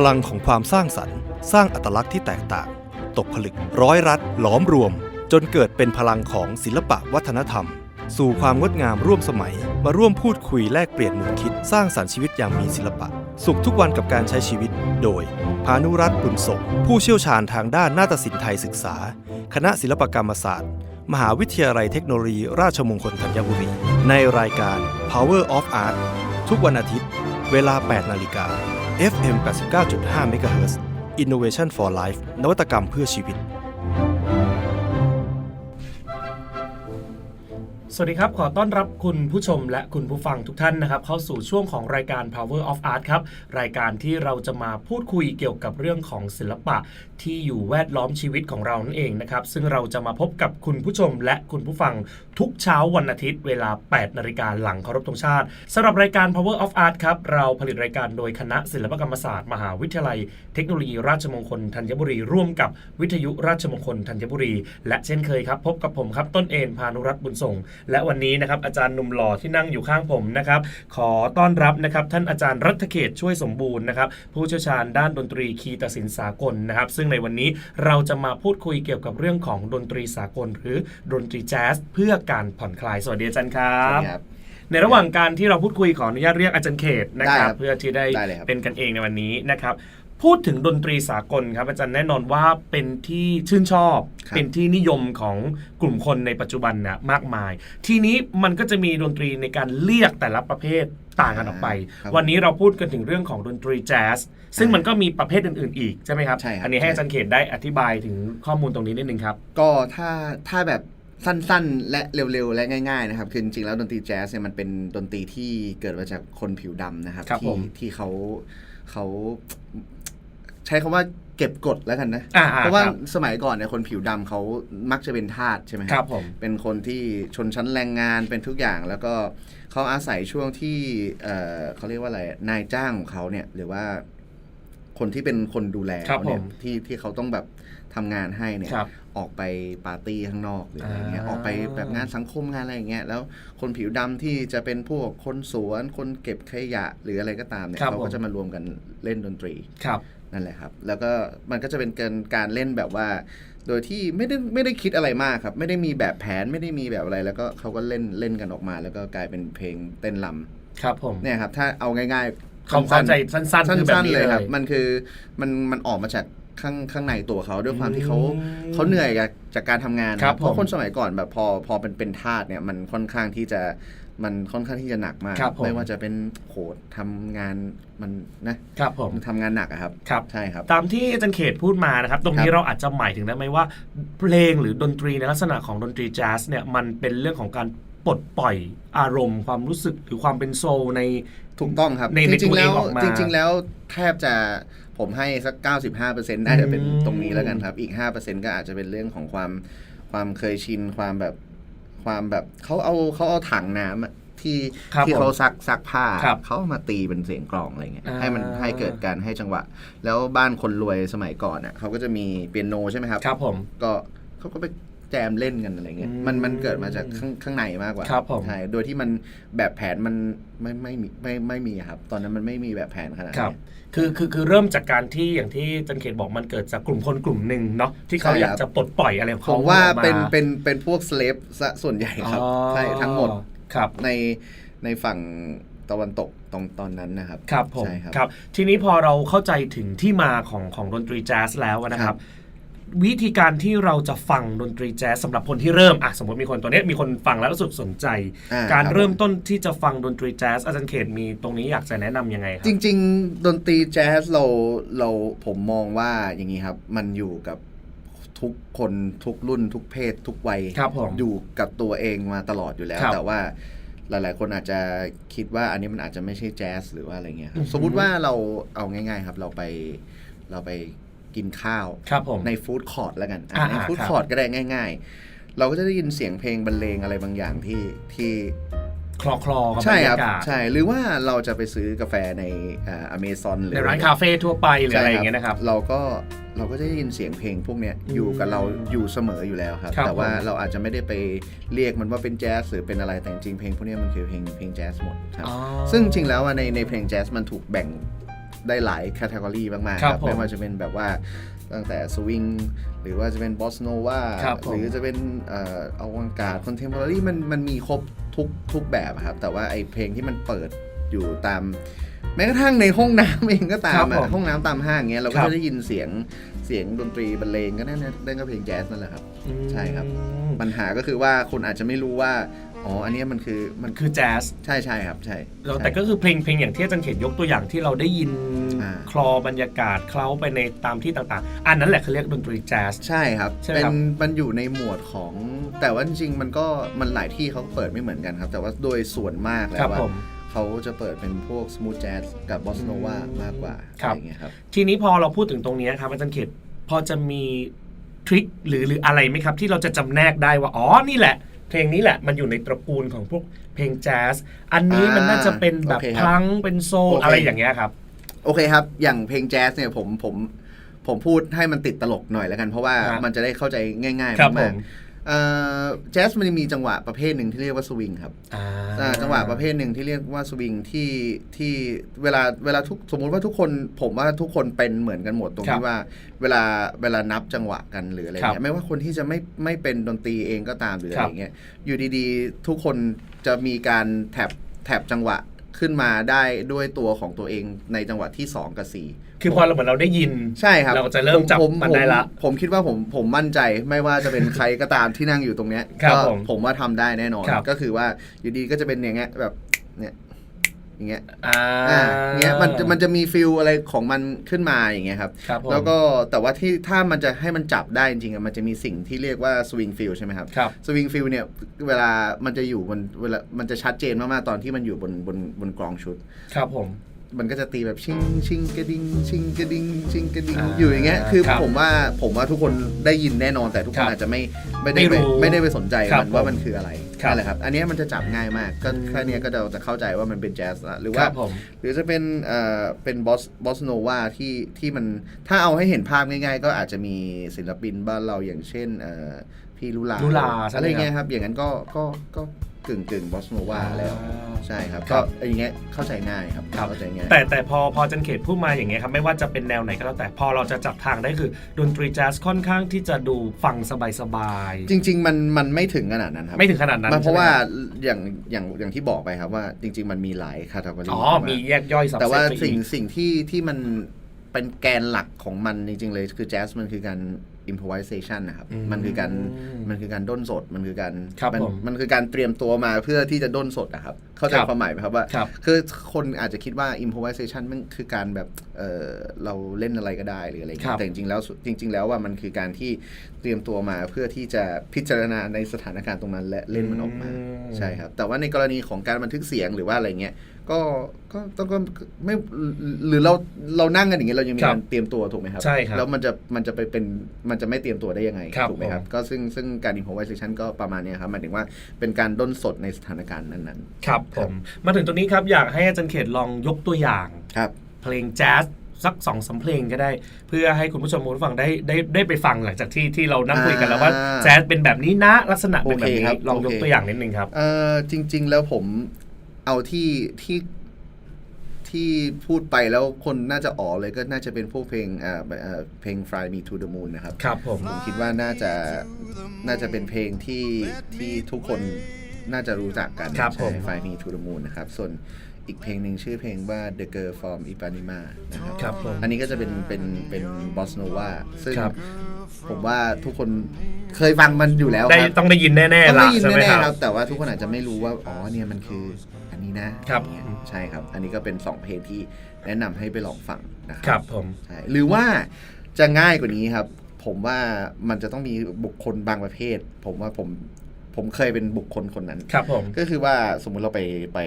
พลังของความสร้างสรรค์ สร้างอัตลักษณ์ที่แตกต่าง ตกผลึกร้อยรัดหลอมรวม จนเกิดเป็นพลังของศิลปะวัฒนธรรม สู่ความงดงามร่วมสมัย มาร่วมพูดคุยแลกเปลี่ยนมุมคิดสร้างสรรค์ชีวิตอย่างมีศิลปะ สุขทุกวันกับการใช้ชีวิต โดยพานุรัตน์บุญส่งผู้เชี่ยวชาญทางด้านนาฏศิลป์ไทยศึกษา คณะศิลปกรรมศาสตร์ มหาวิทยาลัยเทคโนโลยี ราชมงคลธัญบุรีในรายการ Power of Art ทุกวันอาทิตย์ เวลา 8 นาฬิกา FM 89.5 MHz Innovation for Life นวัตกรรมเพื่อชีวิต สวัสดีครับ ขอต้อนรับคุณผู้ชมและคุณผู้ฟังทุกท่านนะครับ เข้าสู่ช่วงของรายการ Power of Art ครับ รายการที่เราจะมาพูดคุยเกี่ยวกับเรื่องของศิลปะที่อยู่แวดล้อมชีวิตของเรานั่นเองนะครับ ซึ่งเราจะมาพบกับคุณผู้ชมและคุณผู้ฟังทุกเช้าวันอาทิตย์เวลา 8 นาฬิกาหลังเคารพธงชาติสำหรับรายการ Power of Art ครับ เราผลิตรายการโดยคณะศิลปกรรมศาสตร์ มหาวิทยาลัย เทคโนโลยีราชมงคลธัญบุรี ร่วมกับวิทยุราชมงคลธัญบุรี และเช่นเคยครับ พบกับผมครับต้นเอ็นพานุรัตน์บุญส่งและวันนี้นะครับอาจารย์หนุ่มหล่อที่นั่งอยู่ข้างผมนะครับขอต้อนรับนะครับท่านอาจารย์รัฐเขตช่วยสมบูรณ์นะครับผู้เชี่ยวชาญด้านดนตรีคีตศิลป์สากลนะครับซึ่งในวันนี้เราจะมาพูดคุยเกี่ยวกับเรื่องของดนตรีสากล หรือดนตรีแจ๊สเพื่อการผ่อนคลายสวัสดีอาจารย์ครับ ครับ ในระหว่างการที่เราพูดคุยขออนุญาตเรียกอาจารย์เขตนะคได้รับครับเพื่อที่ได้ได้เลยครับ เป็นกันเองในวันนี้นะครับ พูดถึงดนตรีสากลครับอาจารย์แน่นอนว่าเป็นที่ชื่นชอบ ครับ เป็นที่นิยมของกลุ่มคนในปัจจุบันนะมากมาย ทีนี้มันก็จะมีดนตรีในการเรียกแต่ละประเภทต่างกันออกไป ครับวันนี้เราพูดกันถึงเรื่องของดนตรีแจ๊สซึ่งอ่ามัมันก็มีประเภทอื่นๆอีกใช่ไหมครับใช่ครับ อันนี้ให้ใช่อาจารย์เขตได้อธิบายถึงข้อมูลตรงนี้นิดนึงครับ ก็ถ้าถ้าแบบสั้นๆ และเร็วๆ และง่ายๆนะครับคือจริงๆแล้วดนตรีแจ๊สเนี่ยมันเป็นดนตรีที่เกิดมาจากคนผิวดำนะครับ ครับผที่มที่เขาเขา ใช้คำว่าเก็บกดแล้วกันนะอ่าๆเพราะว่าครับสมัยก่อนเนี่ยคนผิวดำเขามักจะเป็นทาสใช่ไหมครับผมเป็นคนที่ชนชั้นแรงงานเป็นทุกอย่างแล้วก็เขาอาศัยช่วงที่เอ่อเขาเรียกว่าอะไรนายจ้างของเขาเนี่ยหรือว่าคนที่เป็นคนดูแลครับเขาเนี่ยผมที่ที่เขาต้องแบบทำงานให้เนี่ยครับออกไปปาร์ตี้ข้างนอกหรืออะไรเงี้ยอ่าออกไปแบบงานสังคมงานอะไรอย่างเงี้ยแล้วคนผิวดำที่จะเป็นพวกคนสวน คนเก็บขยะหรืออะไรก็ตามเนี่ยครับเขาผมก็จะมารวมกันเล่นดนตรีครับ นั่นแหละครับ แล้วก็มันก็จะเป็นการการเล่นแบบว่า โดยที่ไม่ได้ไม่ได้คิดอะไรมากครับ ไม่ได้มีแบบแผนไม่ได้มีแบบอะไร แล้วก็เขาก็เล่นเล่นกันออกมา แล้วก็กลายเป็นเพลงเต้นลำครับผมเนี่ยครับถ้าเอาง่ายๆเขาเข้าใจสั้นๆสั้คือแบบนๆนี้เลเลยยครับ มันคือมันมันออกมาจากข้างข้างในตัวเขาด้วยความที่เขาอืมเขาเหนื่อยจากจากการทำงานครับเพราะผมคนสมัยก่อนแบบพอพอเป็นเป็นทาสเนี่ยมันค่อนข้างที่จะ มันค่อนข้างที่จะหนักมาก ครับผม ไม่ว่าจะเป็นโหทำงานมันนะครับผม มันทำงานหนักอะครับ ครับ ใช่ครับ ตามที่อาจารย์เขตพูดมานะครับ ตรงนี้ครับ เราอาจจะหมายถึงได้ไหมว่า เพลงหรือดนตรีในลักษณะของดนตรีแจ๊สเนี่ยมันเป็นเรื่องของการปลดปล่อยอารมณ์ ความรู้สึกหรือความเป็นโซลใน ถูกต้องครับ ในในจริงๆแล้วตัวเองออกมาจริง ๆ แล้วแทบจะผมให้สัก 95%น่าจะเป็นอืมตรงนี้แล้วกันครับ อีก 5%ก็อาจจะเป็นเรื่องของความความเคยชิน ความแบบ ความแบบเขาเอาเขาเอาถังน้ำอะที่ครับที่ผมเขาซักซักผ้าครับเขาเอามาตีเป็นเสียงกลองอะไรเงี้ยอ่าให้มันให้เกิดการให้จังหวะ แล้วบ้านคนรวยสมัยก่อนอะเขาก็จะมีเปียโนใช่ไหมครับครับผมก็เขาก็ไป แจมเล่นกันอะไรเงี้ยอืมมันมันเกิดมาจากข้างข้างในมากกว่าครับผมใช่โดยที่มันแบบแผนมันไม่ไม่มีไม่ไม่มีครับ ตอนนั้นมันไม่มีแบบแผนขนาดครันั้บนคือคือคือเริ่มจากการที่อย่างที่อาจันเขตบอกมันเกิดจากกลุ่มคนกลุ่มหนึ่งเนาะที่เขาใช่อครับยากจะปลดปล่อยอะไรของผเขามว่าออกมเป็นเป็นเป็นพวกสเลฟซะส่วนใหญ่ครับอ๋อใช่ทั้งหมดครับในในฝั่งตะวันตกตรงตอนนั้นนะครับ ครับผมใช่ครับครับ ทีนี้พอเราเข้าใจถึงที่มาของของดนตรีแจ๊สแล้วนะคครัรับบ วิธีการที่เราจะฟังดนตรีแจ๊สสำหรับคนที่เริ่มอะสมมติมีคนตัวเนี้ยมีคนฟังแล้วรู้สึกสนใจ อ่การคบเริ่มต้นที่จะฟังดนตรีแจ๊สอาจารย์เขตมีตรงนี้อยากจะแนะนำยังไงครัจริง ๆ ดนตรีแจ๊สเราเราผมมองว่าอย่างนี้ครับ มันอยู่กับทุกคนทุกรุ่นทุกเพศ ทุกวัยครับผมอยู่กับตัวเองมาตลอดอยู่แล้ว ครับแต่ว่าหลาย ๆ คนอาจจะคิดว่าอันนี้มันอาจจะไม่ใช่แจ๊สหรือว่าอะไรเงี้ยคอืรัอบฮึ สมมุติว่าเราเอาง่าย ๆ ครับ เราไปเราไป กินข้าวครับผมในฟู้ดคอร์ทแล้วกันอะอ่าในฟู้ดครับคอร์ทก็ได้ง่าย ๆ เราก็จะได้ยินเสียงเพลงบรรเลงอะไรบางอย่างที่ที่คลอคลอๆกับบรใช่รครัยากาศใช่หรือว่าเราจะไปซื้อกาแฟในอเมซอนหรือในร้านคาเฟ่ทั่วไปหรืออะไรอย่างเงี้ยนะครับ เราก็เราก็จะได้ยินเสียงเพลงพวกเนี้ยอืมอยู่กับเราอยู่เสมออยู่แล้วครับครับแต่ว่าผมเราอาจจะไม่ได้ไปเรียกมันว่าเป็นแจ๊สหรือเป็นอะไรแต่จริงๆเพลงพวกเนี้ยมันคือเพลงเพลงแจ๊สหมดครับอ๋อซึ่งจริงแล้วอะในในเพลงแจ๊สมันถูกแบ่ง ได้หลายแคตตากรีมากๆครับผมไม่ว่าจะเป็นแบบว่าตั้งแต่สวิงหรือว่าจะเป็นบอสโนวาครับผมหรือจะเป็นเอ่ออวังการคอนเทมพอร์รี่มันมันมีครบทุกทุกแบบอะครับ แต่ว่าไอเพลงที่มันเปิดอยู่ตาม แม้กระทั่งในห้องน้ำเองก็ตาครัมบอะผมห้องน้ำตามห้างเงี้ยเราคก็รับจะได้ยินเสียงเสียงดนตรีบรรเลงก็นั่นนะนั่นก็เพลงแจ๊สนั่นแหละครับ ใช่ครับอืมปัญหาก็คือว่าคนอาจจะไม่รู้ว่า อ๋อ อันเนี้ยมันคือมันคือแจ๊สใช่ใช่ครับใช่แล้วแต่ก็คือเพลงเพลงอย่างที่อาจารย์เขียนยกตัวอย่างที่เราได้ยินอ่าคลอบรรยากาศเคล้าไปในตามที่ต่างๆ อันนั้นแหละเขาเรียกดนตรีแจ๊สใช่ครับใช่ไหมเป็นครับมันอยู่ในหมวดของ แต่ว่าจริงๆมันก็มันหลายที่เขาเปิดไม่เหมือนกันครับ แต่ว่าโดยส่วนมากแล้ครับวว่าผมเขาจะเปิดเป็นพวกสมูทแจ๊สกับบอสโนวามากกว่าครับอะไรอย่างเงี้ยครับทีนี้พอเราพูดถึงตรงนี้ครับอาจารย์เขตพอจะมีทริคหรือหรืออะไรไหมครับ ที่เราจะจำแนกได้ว่าอ๋อนี่แหละ เพลงนี้แหละมันอยู่ในตระกูลของพวกเพลงแจ๊สอันนี้มันน่าจะเป็นแบบโอเคครับพลังเป็นโซลโอเคอะไรอย่างเงี้ยครับ โอเคครับ อย่างเพลงแจ๊สเนี่ยผมผมผมพูดให้มันติดตลกหน่อยแล้วกัน เพราะว่าครับมันจะได้เข้าใจง่ายๆครับผมามกๆเอ่อ แจ๊สมันจะมีจังหวะประเภทหนึ่งที่เรียกว่าสวิงครับอ่าอ่าจังหวะประเภทหนึ่งที่เรียกว่าสวิงที่ที่เวลาเวลาทุกสมมุติว่าทุกคนผมว่าทุกคนเป็นเหมือนกันหมดตรงครับที่ว่าเวลาเวลานับจังหวะกันหรืออะไรครับเงี้ยไม่ว่าคนที่จะไม่ไม่เป็นดนตรีเองก็ตามหรืออะครัไรบเงี้ยอยู่ดีๆ ทุกคนจะมีการแถบแถบจังหวะขึ้นมาได้ด้วยตัวของตัวเองในจังหวะที่ 2 กับ 4 คือพอเราเหมือนเราได้ยิน ใช่ครับเราจะเริ่มจับผมมันได้ละผมผมคิดว่าผมผมมั่นใจไม่ว่าจะเป็นใครก็ตามที่นั่งอยู่ตรงเนี้ยครับก็ผมผมว่าทำได้แน่นอนครับก็คือว่าอยู่ดีก็จะเป็นอย่างเงี้ยแบบเนี่ยอย่างเงี้ยอ่าอ่าเงี้ยมันจะมันจะมีฟิลอะไรของมันขึ้นมาอย่างเงี้ยครับครับผมแล้วก็แต่ว่าที่ถ้ามันจะให้มันจับได้จริงๆอะมันจะมีสิ่งที่เรียกว่าสวิงฟิลใช่ไหมครับครับสวิงฟิลเนี่ยเวลามันจะอยู่บนเวลามันจะชัดเจนมากๆตอนที่มันอยู่บนบนบนกลองชุด ครับผม มันก็จะตีแบบชิงชิงกระดิงชิงกระดิงชิงกระดิงอ่าอยู่อย่างเงี้ยคือครับผมว่าผมว่าทุกคนได้ยินแน่นอนแต่ทุกคครันบอาจจะไม่ไม่ได้ไม่ไปรู้ไม่ได้ไปสนใจครับมันว่าผมมันคืออะไรครับ นั่นแหละครับอันเนี้ยมันจะจับง่ายมากก็แค่เนี้ยก็จะจะเข้าใจว่ามันเป็นแจ๊สละหรือคว่า รับผม หรือจะเป็นเอ่อเป็นบอสบอสโนวาที่ที่มันถ้าเอาให้เห็นภาพง่ายๆ ก็อาจจะมีศิลปินบ้านเราอย่างเช่นเอ่อพี่ลุลาลุลาใช่ไหมอะไรเงี้ยครับ อย่างนั้นก็ก็ก็ กึ่งกึ่งบอสโนวาแล้ว ใช่ครับ ครัก็บ อย่างเงี้ยเข้าใจง่ายครับครับเข้าใจง่าย แต่แต่พอพออาจันเขตพูดมาอย่างเงี้ยครับไม่ว่าจะเป็นแนวไหนก็แล้วแต่พอเราจะจับทางได้คือ ดนตรีแจ๊สค่อนข้างที่จะดูฟังสบายจริง ๆ มันมันไม่ถึงขนาดนั้นครับ ๆไม่ถึงขนาดนั้นมันเพราะว่าใช่ไหมอย่างอย่างอย่างที่บอกไปครับว่าจริง ๆ มันมีหลายคาตากรีอ๋อมีแยกย่อยสับแต่ว่าเซตไปอีก สิ่งสิ่งที่ที่มันเป็นแกนหลักของมันจริง ๆ เลยคือแจ๊สมันคือการ improvisation นะครับอืมมันคือการมันคือการด้นสดมันคือการครับมันผมมันคือการเตรียมตัวมาเพื่อที่จะด้นสดอะครับ เข้าใจครับความหมายไหมครับว่าครับคือคนอาจจะคิดว่า improvisation มันคือการแบบเออเราเล่นอะไรก็ได้หรืออะไรอย่างครัเงี้บยแต่จริงๆแล้วสุดจริง ๆ แล้วว่ามันคือการที่เตรียมตัวมาเพื่อที่จะพิจารณาในสถานการณ์ตรงนั้นและเล่นมันออกมาอืมใช่ครับ แต่ว่าในกรณีของการบันทึกเสียงหรือว่าอะไรเงี้ย ก็ก็ต้องก็ไม่หรือเราเรานั่งกันอย่างเงี้ยเรายังมีครับการเตรียมตัวถูกไหมครับใช่ครับแล้วมันจะมันจะไปเป็นมันจะไม่เตรียมตัวได้ยังไงครับถูกไหมครับผมก็ซึ่งซึ่งการ improvisation ก็ประมาณเนี้ยครับหมายถึงว่าเป็นการด้นสดในสถานการณ์นั้นครับผมมาถึงตรงนี้ครับอยากให้อาจารย์เขตลองยกตัวอย่างๆครับเพลงแจ๊สสักสองสามเพลงก็ได้ เพื่อให้คุณผู้ชมผู้ฟังได้ได้ได้ไปฟังหลังจากที่ที่เรานั่งคุยกันแล้วว่าอ่าแจ๊สเป็นแบบนี้นะลักษณะเป็นแบบโอเคนี้ครับลองยกโอเคตัวอย่างนิดนึงครับเอ่อจริง ๆ แล้วผม เอาที่ที่ที่พูดไปแล้วคนน่าจะอ๋อเลยก็น่าจะเป็นพวกเพลงเอ่อเอ่อเพลง Fly Me to the Moon นะครับ ครับผม ผมคิดว่าน่าจะน่าจะเป็นเพลงที่ที่ทุกคนน่าจะรู้จักกันครับผมใช่ Fly Me to the Moon นะครับ ส่วนอีกเพลงหนึ่งชื่อเพลงว่า The Girl from Ipanema นะครับ ครับผม อันนี้ก็จะเป็นเป็นเป็นบอสโนวาซึ่งครับ ผมว่าทุกคนเคยฟังมันอยู่แล้วได้ครับต้องได้ยินแน่ต้องๆละได้ยินใช่ไหมแน่คๆครัรับ บ แต่ว่าทุกคนอาจจะไม่รู้ว่า อ๋อเนี่ยมันคือ อันนี้นะครับอย่างเงี้ยใช่ครับ อันนี้ก็เป็น 2 เพลงที่แนะนำให้ไปลองฟังนะคครัรับผม ใช่หรือว่าจะง่ายกว่านี้ครับ ผมว่ามันจะต้องมีบุคคลบางประเภท ผมว่าผมผมเคยเป็นบุคคลคนนั้น ครับผม ก็คือว่าสมมุติเราไปไป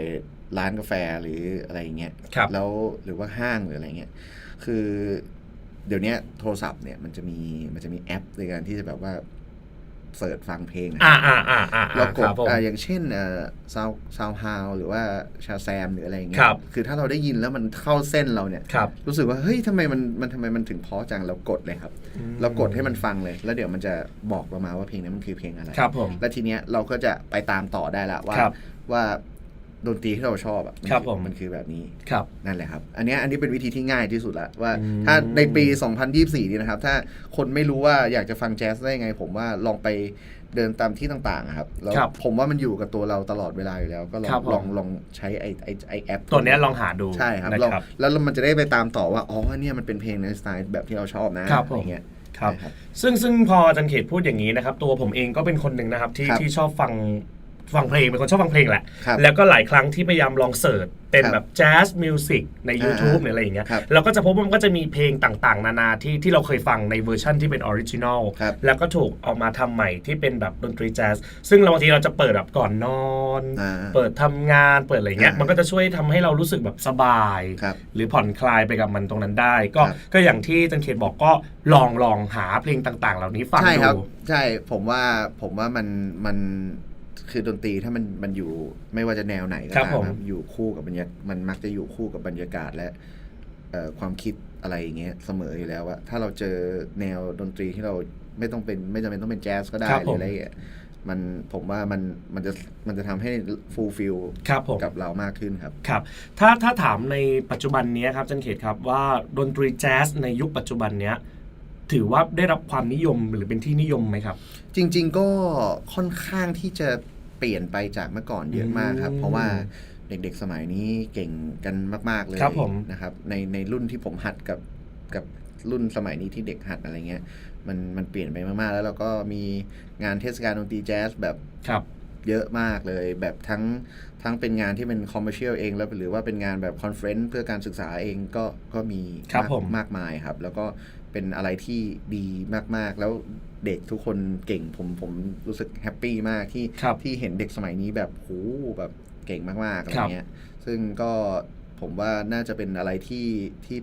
ร้านกาแฟหรืออะไรอย่างเงี้ย ครับ แล้วหรือว่าห้างหรืออะไรเงี้ย คือเดี๋ยวเนี้ยโทรศัพท์เนี่ยมันจะมีมันจะมีแอปในการที่จะแบบว่า เสิร์ชฟังเพลงอะอ่าอ่าอ่าอ่าเรากคดรับผมอ่าอย่างเช่นเอ่อซาวซาวฮาวหรือว่าชาแซมหรืออะไรอย่างเงี้คยรับคือถ้าเราได้ยินแล้วมันเข้าเส้นเราเนี่ยครับรู้สึกว่าเฮ้ยทำไมมันมันทำไมมันถึงเพราะจังเรากดเลยครับ เรากดให้มันฟังเลย แล้วเดี๋ยวมันจะบอกเรามาว่าเพลงนั้นมันคือเพลงอะไรครับผมแล้วทีเนี้ยเราก็จะไปตามต่อได้ละว่าครับว่า ดนตรีที่เราชอบอะนครับผม มันคือแบบนี้ ครับ นั่นแหละครับ อันเนี้ยอันนี้เป็นวิธีที่ง่ายที่สุดละว่าอืมถ้าในปี 2024 นี้นะครับ ถ้าคนไม่รู้ว่าอยากจะฟังแจ๊สได้ยังไง ผมว่าลองไปเดินตามที่ต่างๆอะครับแล้วครับผมว่ามันอยู่กับตัวเราตลอดเวลาอยู่แล้ว ก็ลองครับผม ลองลองใช้ไอไอไอแอปตัวเนี้ยลองหาดูใช่ครับนะลองครับ แล้วมันจะได้ไปตามต่อว่าอ๋อเนี่ยมันเป็นเพลงในสไตล์แบบที่เราชอบนะครับผมอะไรเงี้ยครับใช่ครับ ซึ่งซึ่งพออาจารย์เขตพูดอย่างนี้นะครับ ตัวผมเองก็เป็นคนหนึ่งนะครับที่ครับที่ชอบฟัง ฟังเพลงเป็นคนชอบฟังเพลงแหละ ครับแล้วก็หลายครั้งที่พยายามลองเสิร์ชเป็นครับแบบแจ๊สมิวสิกใน YouTube อ่าหรืออะไรอย่างเงี้ยครับเราก็จะพบว่ามันก็จะมีเพลงต่างๆ นานาที่ที่เราเคยฟังในเวอร์ชั่นที่เป็นออริจินอลครับแล้วก็ถูกเอามาทำใหม่ที่เป็นแบบดนตรีแจ๊สซึ่งเราบางทีเราจะเปิดแบบก่อนนอน อ่าเปิดทำงานเปิดอะไรเงี้ยอ่ามัมันก็จะช่วยทำให้เรารู้สึกแบบสบาย ครับหรือผ่อนคลายไปกับมันตรงนั้นได้ ก็ครับ ก็อย่างที่อาจันเขตบอกก็ลองลองหาเพลงต่างๆ เหล่านี้ฟังใช่ครับดูใช่ผมว่าผมว่ามันมัน คือดนตรีถ้ามันมันอยู่ไม่ว่าจะแนวไหนก็ครับตามผม ครับอยู่คู่กับบรรยากมันมักจะอยู่คู่กับบรรยากาศและเอ่อความคิดอะไรอย่างเงี้ยเสมออยู่แล้วอะถ้าเราเจอแนวดนตรีที่เราไม่ต้องเป็นไม่จำเป็นต้องเป็นแจ๊สก็ได้ครับหผรืมออะไรอย่างเงี้ยมันผมว่ามันมันจะมันจะทำให้ฟูลฟิลครับผม กับเรามากขึ้นครับ ครับถ้าถ้าถามในปัจจุบันนี้ครับอาจันเขตครับว่าดนตรีแจ๊สในยุคปัจจุบันเนี้ยถือว่าได้รับความนิยมหรือเป็นที่นิยมไหมครับ จริง ๆ ก็ค่อนข้างที่จะเปลี่ยนไปจากเมื่อก่อนเยอะมากครับอืมเพราะว่าเด็กๆสมัยนี้เก่งกันมาก ๆ เลยครับผม นะครับ ในในรุ่นที่ผมหัดกับกับรุ่นสมัยนี้ที่เด็กหัดอะไรเงี้ยมันมันเปลี่ยนไปมากๆ แล้วเราก็มีงานเทศกาลดนตรีแจ๊สแบบ ครับ เยอะมากเลยแบบทั้งทั้งเป็นงานที่เป็นคอมเมอร์เชียลเองแล้วหรือว่าเป็นงานแบบคอนเฟรนซ์เพื่อการศึกษาเองก็ก็มีครับมากผม มากมายครับ แล้วก็ เป็นอะไรที่ดีมากๆ แล้วเด็กทุกคนเก่งผมผมรู้สึกแฮปปี้มากที่ครับที่เห็นเด็กสมัยนี้แบบโหแบบเก่งมากๆอะไรครับเงี้ยซึ่งก็ผมว่าน่าจะเป็นอะไรที่ที่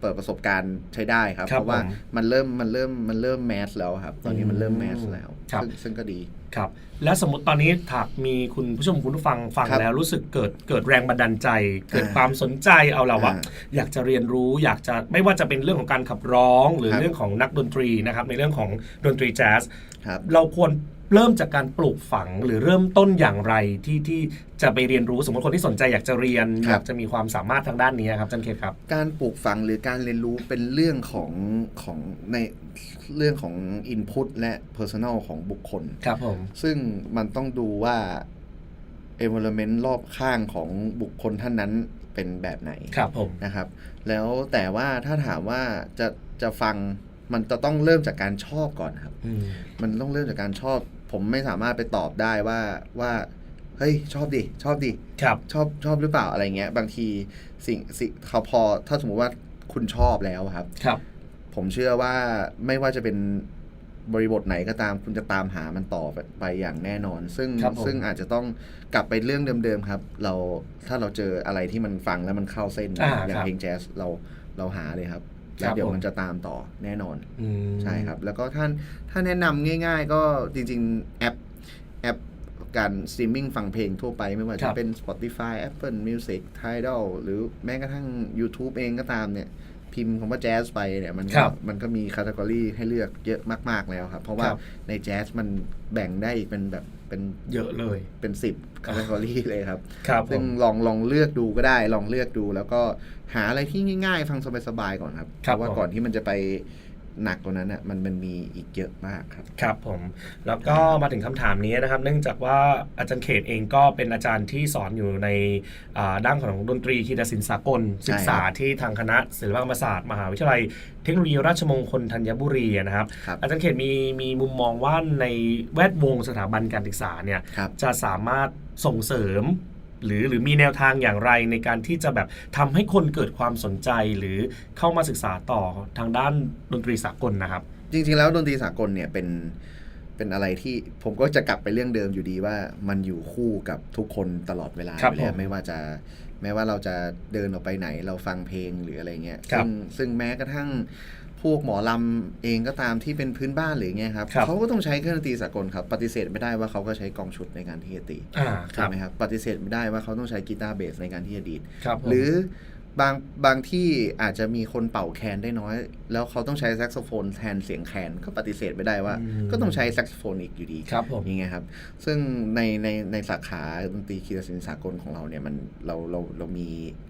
เปิดประสบการณ์ใช้ได้ครับ ครับเพราะว่าผมมันเริ่มมันเริ่มมันเริ่มแมสแล้วครับ ตอนนี้มันเริ่มแมสแล้ว ครับ ซึ่งซึ่งก็ดี ครับและสมมติตอนนี้ถากมีคุณผู้ชมคุณผู้ฟังฟังครับแล้วรู้สึกเกิดเกิดแรงบันดาลใจ เกิดอ่าความสนใจเอาละว่าอ่าอยากจะเรียนรู้อยากจะไม่ว่าจะเป็นเรื่องของการขับร้อง หรือครับ เรื่องของนักดนตรีนะครับในเรื่องของดนตรีแจ๊ส ครับ เราควรเริ่มจากการปลูกฝังหรือเริ่มต้นอย่างไรที่ที่จะไปเรียนรู้สมมติคนที่สนใจอยากจะเรียนครับอยากจะมีความสามารถทางด้านนี้ครับอาจันเคสครับ การปลูกฝังหรือการเรียนรู้เป็นเรื่องของของในเรื่องของ Input และ Personal ของบุคคล ครับผม ซึ่งมันต้องดูว่า environment รอบข้างของบุคคลท่านนั้นเป็นแบบไหนครับผมนะครับ แล้วแต่ว่าถ้าถามว่าจะจะฟังมันจะต้องเริ่มจากการชอบก่อนครับอืมมันต้องเริ่มจากการชอบ ผมไม่สามารถไปตอบได้ว่าว่าเฮ้ยชอบดิชอบดิครับชอบชอบหรือเปล่าอะไรเงี้ย บางทีสิ่งสิ่งเขาพอถ้าสมมติว่าคุณชอบแล้วครับ ครับ ผมเชื่อว่าไม่ว่าจะเป็น บริบทไหนก็ตามคุณจะตามหามันต่อไปไปอย่างแน่นอน ซึ่งครับผม ซึ่งอาจจะต้องกลับไปเรื่องเดิมๆครับ เราถ้าเราเจออะไรที่มันฟังแล้วมันเข้าเส้นอ่าอย่างครับเพลงแจ๊สเราเราหาเลยครับคแล้รัวบเดี๋ยวผม มันจะตามต่อแน่นอน อืม ใช่ครับ แล้วก็ท่านถ้าแนะนำง่าย ๆ ก็จริงๆ แอปแอปการสตรีมมิ่งฟังเพลงทั่วไปไม่ว่าคจะรับเป็น Spotify Apple Music Tidal หรือแม้กระทั่ง YouTube เองก็ตามเนี่ย พิมพ์คำว่าแจ๊สไปเนี่ยมันครัก็บมันก็มีคาตากรีให้เลือกเยอะมาก ๆแล้วครับ เพราะว่าครับในแจ๊สมันแบ่งได้อีกเป็นแบบเป็นเยอะเลยเป็นสิบคาตากรีเลยครับครับผซึ่งมลองลองเลือกดูก็ได้ ลองเลือกดู แล้วก็หาอะไรที่ง่าย ๆ ฟังสบายๆก่อนครับครับเพราะว่าผมก่อนที่มันจะไป หนักกว่านั้นอะมันมันมีอีกเยอะมากครับ ครับผม แล้วก็มาถึงคำถามนี้นะครับ เนื่องจากว่าอาจารย์เขตเองก็เป็นอาจารย์ที่สอนอยู่ในอ่าด้านของดนตรีคีตศิลป์สากลศึกษาที่ทางคณะศิลปกรรมศาสตร์มหาวิทยาลัยเทคโนโลยีราชมงคลธัญบุรีนะครับครับอาจารย์เขตมีมีมุมมองว่าในแวดวงสถาบันการศึกษาเนี่ยครับจะสามารถส่งเสริม หรือหรือมีแนวทางอย่างไรในการที่จะแบบทำให้คนเกิดความสนใจหรือเข้ามาศึกษาต่อทางด้านดนตรีสากลนะครับ จริง ๆ แล้วดนตรีสากลเนี่ยเป็นเป็นอะไรที่ผมก็จะกลับไปเรื่องเดิมอยู่ดีว่ามันอยู่คู่กับทุกคนตลอดเวลาครับอยู่แล้วผมไม่ว่าจะแม้ว่าเราจะเดินออกไปไหนเราฟังเพลงหรืออะไรเงี้ยครับซึ่งซึ่งแม้กระทั่ง พวกหมอลำเองก็ตามที่เป็นพื้นบ้านหรือเงี้ยครับครับเขาก็ต้องใช้เครื่องดนตรีสากลครับ ปฏิเสธไม่ได้ว่าเขาก็ใช้กองชุดในการที่จะตีอ่าคใช่รับไหมครับปฏิเสธไม่ได้ว่าเขาต้องใช้กีตาร์เบสในการที่จะดีดครับผมหรือ บางบางที่อาจจะมีคนเป่าแคนได้น้อย แล้วเขาต้องใช้แซกโซโฟนแทนเสียงแคนก็ปฏิเสธไม่ได้ว่าอืมก็ต้องใช้แซกโซโฟนอีกอยู่ดีครับผมอย่างเงี้ยครับ ซึ่งในในในสาขาดนตรีคีตศิลป์สากลของเราเนี่ยมันเราเราเรามี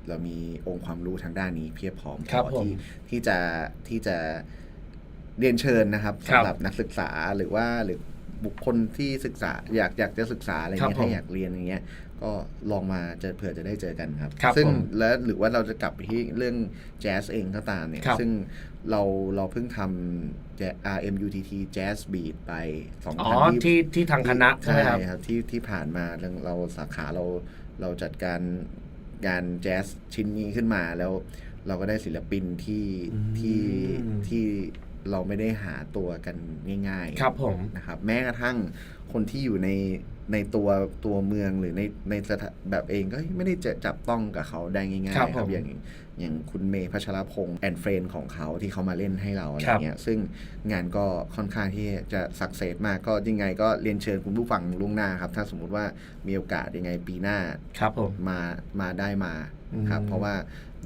เรามีองค์ความรู้ทางด้านนี้เพียบพร้อมพครับอผมที่ที่จะที่จะเรียนเชิญนะครับครับสำหรับนักศึกษาหรือว่าหรือบุคคลที่ศึกษาอยากอยากจะศึกษาอะไรครับเงี้ยผมถ้าอยากเรียนอย่างเงี้ย ก็ลองมาเจอเผื่อจะได้เจอกันครับครับซึ่งผมแล้วหรือว่าเราจะกลับไปที่เรื่องแจ๊สเองก็ตามเนี่ยครับซึ่งเราเราเพิ่งทำ Jazz- RMUTT Jazz Beat ไปอ๋อ2020ที่ที่ทางคณะใช่ไหมครับครับที่ที่ผ่านมาเราเราสาขาเราเราจัดการงานแจ๊สชิ้นนี้ขึ้นมาแล้วเราก็ได้ศิลปินที่อืมที่ที่ เราไม่ได้หาตัวกันง่ายๆครับผมนะครับแม้กระทั่งคนที่อยู่ในในตัวตัวเมืองหรือในในสถาแบบเองก็ไม่ได้จะจับต้องกับเขาได้ง่ายๆครับครับผมอย่างอย่างคุณเมย์พัชรพงษ์แอนเฟรนของเขาที่เขามาเล่นให้เราอะไรครับเงี้ยซึ่งงานก็ค่อนข้างที่จะสักเซสมากก็ยังไงก็เรียนเชิญคุณผู้ฟังล่วงหน้าครับ ถ้าสมมุติว่ามีโอกาสยังไงปีหน้าครับผมมามาได้มาครับอืมเพราะว่า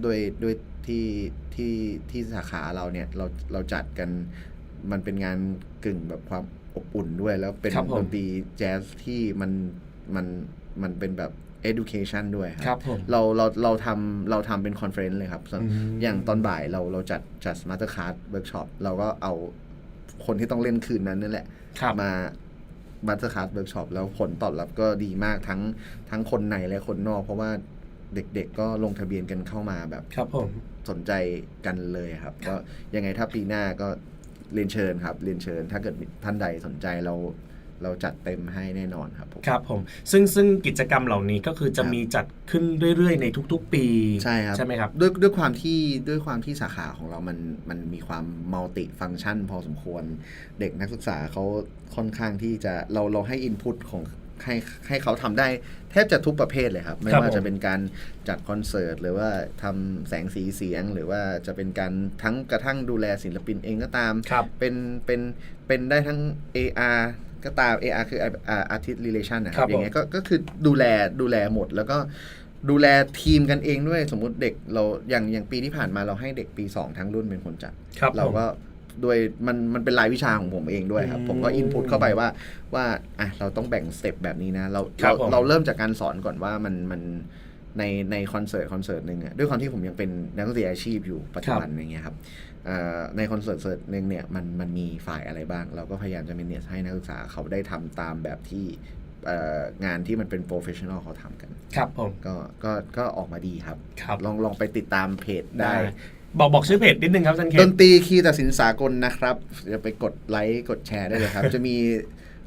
ด้วยด้วยที่ที่ที่สาขาเราเนี่ยเราเราจัดกันมันเป็นงานกึ่งแบบความอบอุ่นด้วย แล้วเป็นครับผม ดนตรีแจ๊สที่มันมันมันเป็นแบบ education ด้วยคครัรับบผม เราเราเราทำเราทำเป็นคอนเฟรนซ์เลยครับส่วนอืม อย่างตอนบ่ายเราเราจัดจัดมาสเตอร์คาร์ดเวิร์กช็อปเราก็เอาคนที่ต้องเล่นคืนนั้นนั่นแหละ ครับ มามาสเตอร์คาร์ดเวิร์กช็อปแล้วผลตอบรับก็ดีมากทั้งทั้งคนในและคนนอก เพราะว่า เด็กๆก็ลงทะเบียนกันเข้ามาแบบครับผมสนใจกันเลยครับ ก็ยังไงถ้าปีหน้าก็เรียนเชิญครับ เรียนเชิญ ถ้าเกิดท่านใดสนใจเราเราจัดเต็มให้แน่นอนครับผมครับผมซึ่งซึ่งกิจกรรมเหล่านี้ก็คือจะครับมีจัดขึ้นเรื่อยๆ ในทุก ๆ ปีใช่ครับใช่ไหมครับด้วยด้วยความที่ด้วยความที่สาขาของเรามันมันมีความมัลติฟัง c t ชัน พอสมควร เด็กนักศึกษาเขาค่อนข้างที่จะเราเราให้อินพุตของ ให้ให้เขาทำได้แทบจะทุกประเภทเลยครับ ไม่ครับว่าผมจะเป็นการจัดคอนเสิร์ต หรือว่าทำแสงสีเสียง หรือว่าจะเป็นการทั้งกระทั่งดูแลศิลปินเองก็ตามครับเป็นเป็นเป็นได้ทั้ง AR ก็ตาม AR คือ Artist Relation นะคครัรับบอย่างเงี้ยก็ก็คือดูแลดูแลหมดแล้วก็ดูแลทีมกันเองด้วยสมมุติเด็กเราอย่างอย่างปีที่ผ่านมาเราให้เด็กปี 2 ทั้งรุ่นเป็นคนจัดครับเราผมก็ โดยมันมันเป็นรายวิชาของผมเองด้วยครับอืมผมก็อินพุตเข้าไปว่าว่าอะเราต้องแบ่งสเต็ปแบบนี้นะเราครัเราบผม เราเริ่มจากการสอนก่อนว่ามันมันในในคอนเสิร์ตคอนเสิร์ตหนึ่งอะด้วยความที่ผมยังเป็นนักดนตรีอาชีพอยู่ปัจจุบันอย่างเงี้ยครับเอ่อในคอนเสิร์ตเสิร์ตหนึ่งเนี่ยมันมันมีฝ่ายอะไรบ้าง เราก็พยายามจะเมเนจให้นักศึกษาเขาได้ทำตามแบบที่เอ่องานที่มันเป็นโปรเฟชชั่นอลเขาทำกัน ครับผม ก็ก็ก็ออกมาดีครับ ครับ ลองลองไปติดตามเพจได้ บอกบอกชื่อเพจนิดนึงครับอาจันเคดนตรีคีย์ตัดสินสากลนะครับจะไปกดไลค์กดแชร์ได้เลยครับ จะมี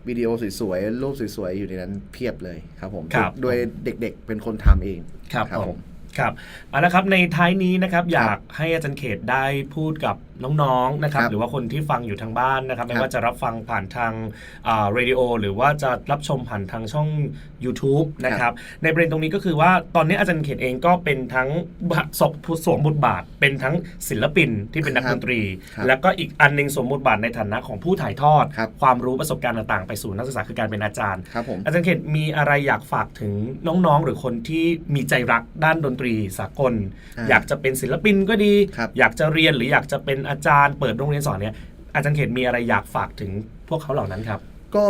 วิดีโอสวยๆ รูปสวยๆ อยู่ในนั้นเพียบเลยครับผม ครับ โดยเด็กๆ เป็นคนทำเองครับครับผผมมครับเอาละครับในท้ายนี้นะครับ อยากให้อาจารย์เขตได้พูดกับ น้องๆนะครับครับ หรือว่าคนที่ฟังอยู่ทางบ้านนะครับ ไม่ครับว่าจะรับฟังผ่านทางอ่าเรดิโอหรือว่าจะรับชมผ่านทางช่อง YouTube นะครับ ในประเด็นตรงนี้ก็คือว่าตอนนี้อาจารย์เขตเองก็เป็นทั้งสวมสวมบทบาท เป็นทั้งศิลปินที่เป็นนักครับดนตรีครับแล้วก็อีกอันหนึงสวมบทบาทในฐานะของผู้ถ่ายทอดครับความรู้ประสบการณ์ต่างๆ ไปสู่นักศึกษาคือการเป็นอาจารย์ครับผมอาจารย์เขตมีอะไรอยากฝากถึงน้องๆ หรือคนที่มีใจรักด้านดนตรีสากลอ่าอยากจะเป็นศิลปินก็ดีครับอยากจะเรียนหรืออยากจะเป็นอาจารย์เปิดโรงเรียนสอนเนี่ยอาจารย์เขตมีอะไรอยากฝากถึงพวกเขาเหล่านั้นครับ ก็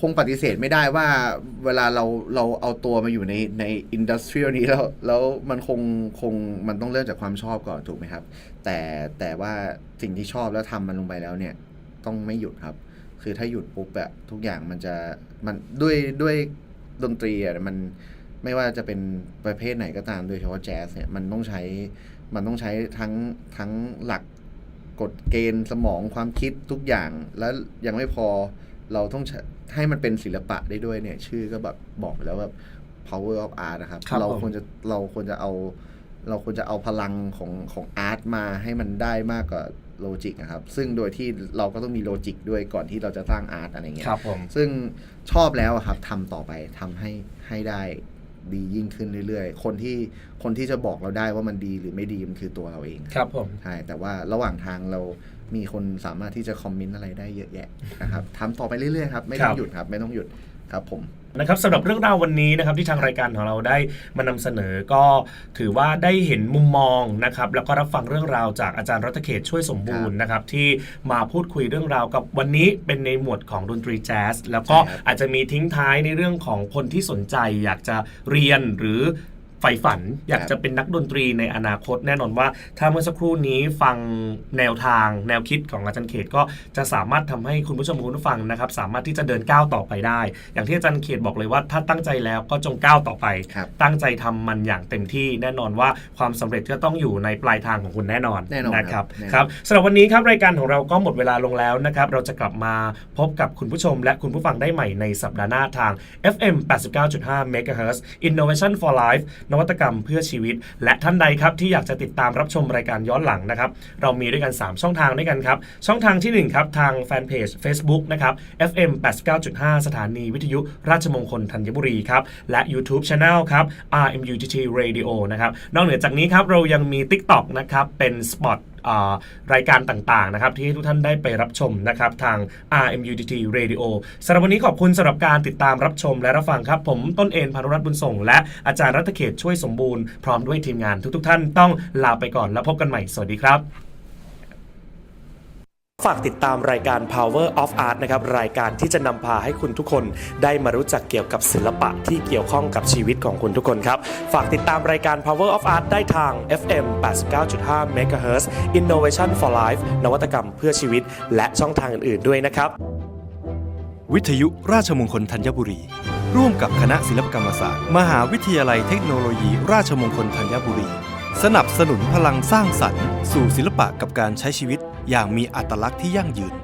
คงปฏิเสธไม่ได้ว่าเวลาเราเราเอาตัวมาอยู่ในในอินดัสทรีนี้แล้วแล้วมันคงคงมันต้องเริ่มจากความชอบก่อนถูกไหมครับ แต่แต่ว่าสิ่งที่ชอบแล้วทำมันลงไปแล้วเนี่ยต้องไม่หยุดครับ คือถ้าหยุดปุ๊บแบบทุกอย่างมันจะมันด้วยด้วยดนตรีอะมันไม่ว่าจะเป็นประเภทไหนก็ตามโดยเฉพาะแจ๊สเนี่ยมันต้องใช้มันต้องใช้ทั้งทั้งหลัก กฎเกณฑ์สมองความคิดทุกอย่าง แล้วยังไม่พอเราต้องใช้ให้มันเป็นศิลปะได้ด้วยเนี่ย ชื่อก็แบบบอกไปแล้วแบบ power of art นะครับครับเราผมควรจะเราควรจะเอา เราควรจะเอาพลังของของอาร์ตมาให้มันได้มากกว่าโลจิกนะครับ ซึ่งโดยที่เราก็ต้องมีโลจิกด้วยก่อนที่เราจะสร้างอาร์ตอะไรเงี้ยครับผมซึ่งชอบแล้วอะครับทำต่อไปทำให้ให้ได้ ดียิ่งขึ้นเรื่อยๆ คนที่คนที่จะบอกเราได้ว่ามันดีหรือไม่ดีมันคือตัวเราเองครับผมใช่แต่ว่าระหว่างทางเรา มีคนสามารถที่จะคอมเมนต์อะไรได้เยอะแยะนะครับทำต่อไปเรื่อยๆครับไม่ต้องหยุดครับไม่ต้องหยุดครับผมนะครับสำหรับเรื่องราววันนี้นะครับที่ทางรายการของเราได้มานำเสนอก็ถือว่าได้เห็นมุมมองนะครับแล้วก็รับฟังเรื่องราวจากอาจารย์รัตเขตช่วยสมบูรณ์นะครับที่มาพูดคุยเรื่องราวกับวันนี้เป็นในหมวดของดนตรีแจ๊สแล้วก็ใช่ครับอาจจะมีทิ้งท้ายในเรื่องของคนที่สนใจ อยากจะเรียนหรือ ใฝ่ฝันอยากจะเป็นนักดนตรีในอนาคตแน่นอนว่า ถ้าเมื่อสักครู่นี้ฟังแนวทางแนวคิดของอาจารย์เขตก็จะสามารถทำให้คุณผู้ชมคุณผู้ฟังนะครับ สามารถที่จะเดินก้าวต่อไปได้ อย่างที่อาจารย์เขตบอกเลยว่า ถ้าตั้งใจแล้วก็จงก้าวต่อไปครับตั้งใจทำมันอย่างเต็มที่แน่นอนว่าความสำเร็จก็ต้องอยู่ในปลายทางของคุณแน่นอนแน่นอนนะคครัรับบแน่นอนครับสำหรับวันนี้ครับรายการของเราก็หมดเวลาลงแล้วนะครับเราจะกลับมาพบกับคุณผู้ชม และคุณผู้ฟังได้ใหม่ในสัปดาห์หน้าทาง FM 89.5 MHz Innovation for Life นวัตกรรมเพื่อชีวิต และท่านใดครับที่อยากจะติดตามรับชมรายการย้อนหลังนะครับ เรามีด้วยกัน 3 ช่องทางด้วยกันครับ ช่องทางทีหนึ่1ครับทางแฟนเพจ Facebook นะครับ FM 89.5 สถานีวิทยุราชมงคลธัญบุรีครับและ YouTube Channel ครับ RMUTT Radio นะครับนอกเหนือจากนี้ครับเรายังมี TikTok นะครับเป็นสปอต รายการต่างๆนะครับที่ให้ทุกท่านได้ไปรับชมนะครับทาง RMUTT Radio สำหรับวันนี้ขอบคุณสำหรับการติดตามรับชมและรับฟังครับ ผมต้นเอ็นพานุรัตน์บุญส่ง และอาจารย์รัตเขตช่วยสมบูรณ์พร้อมด้วยทีมงานทุกๆ ท่านต้องลาไปก่อนแล้วพบกันใหม่สวัสดีครับ ฝากติดตามรายการ Power of Art นะครับ รายการที่จะนำพาให้คุณทุกคนได้มารู้จักเกี่ยวกับศิลปะที่เกี่ยวข้องกับชีวิตของคุณทุกคนครับ ฝากติดตามรายการ Power of Art ได้ทาง FM 89.5 MHz Innovation for Life นวัตกรรมเพื่อชีวิต และช่องทางอื่น ๆ ด้วยนะครับ วิทยุราชมงคลธัญบุรี ร่วมกับคณะศิลปกรรมศาสตร์ มหาวิทยาลัยเทคโนโลยี ราชมงคลธัญบุรี สนับสนุนพลังสร้างสรรค์ สู่ศิลปะกับการใช้ชีวิต อย่างมีอัตลักษณ์ที่ยั่งยืน